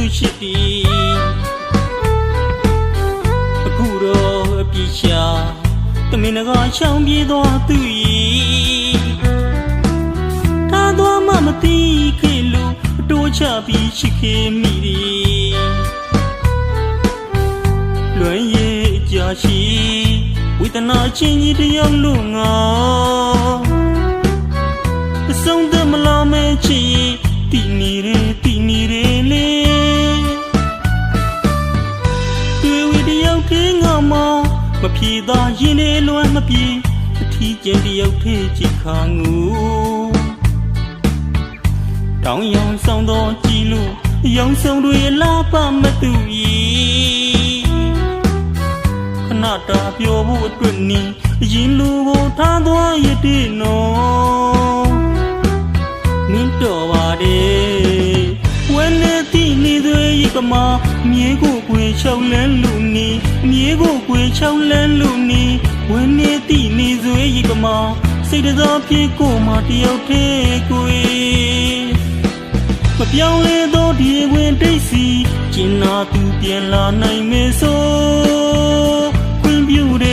စုရှိတယ်အခုတော့အပြစ်ရှာတမင်တကာချောင်းပြေးသွားသူ၏ထားသွားမှမသိခေလို့အတိုးချပြီးရှိခဲ့မိတယ်လွန်ရဲ့အကြာရှိဝေဒနာချင်းကြီးတစ်ယောက်လို့ငါအဆုံးသတ်မလာမဲချီ က်ထင်းငါမမဖြေသာရင်နေလွမ်းမပြေအထီးကျန်တယောက်ထဲကြည့်ခါငူတောင်းရောင်ဆောင်တော့ကြည်လို့ရောင်ဆောင်တွေလာပါမတူဤခဏတာပြောဖို့အတွက်နေရင်လူကိုထားသွားရတဲ့နော်မင်းတော်ပါတယ်ဝဲနေတိနေ သွေးဤကမာမြေကိုကွေချောင်းလန်းလူနီမြေကိုကွေချောင်းလန်းလူနီဝဲနေတိနေသွေးဤကမာစိတ်တစားပြေကိုမှတယောက်သေးကိုမပြောင်းလဲသောဒီဝင်တိတ်စီကျင်နာသူပြန်လာနိုင်မေဆိုခွင့်ပြုတ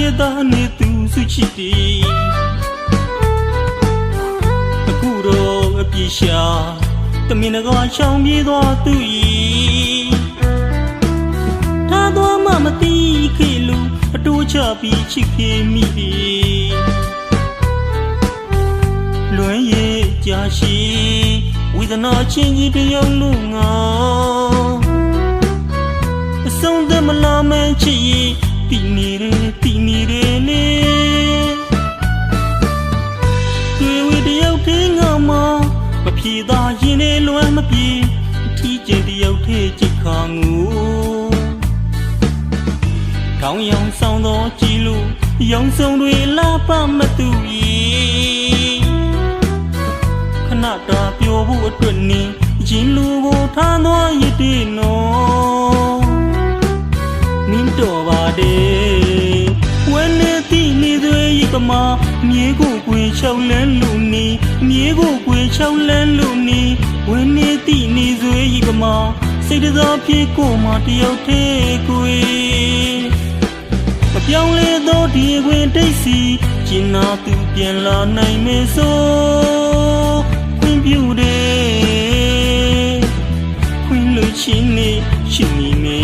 ရဲ့သားနဲ့သူစုချစ်တယ်အခုတော့အပြစ်ရှာတမင်တကာချောင်းပြေးသွားသူ၏ထားသွားမှမသိခေလို့အတိုးချပြီးချစ်ခင်မိတယ်လွန်ရဲ့ကြာရှိဝေဒနာချင်းကြီးတစ်ယောက်လို့ငါအဆုံးသတ်မလာမချစ်ရင် တည်နေတယ်တည်နေတယ်လေတွေ့ဝတယောက်တည်းငါမမဖြေသာရင်နေလွမ်းမပြေအထီးကျင်တယောက်တည်းကြည့်ခါငူထောင်ရောင်ဆောင်တော့ကြည်လို့ရောင်စုံတွေလာပါမတူ၏ခဏတာပြောဖို့အတွက်နေရင်လူကိုထားသွားရတဲ့နော် ဤကမာမြေကိုကွေချောင်းလန်းလူနီမြေကိုကွေချောင်းလန်းလူနီဝဲနေတိနေသွေးဤကမာစိတ်တစားပြေကိုမှတယောက်သေးကွေမပြောင်းလဲသောဒီခွင်တိတ်စီကျင်နာသူပြန်လာနိုင်မေဆိုခွင့်ပြုတယ်ခွင်လို့ချင်းနေရှင်နေမေ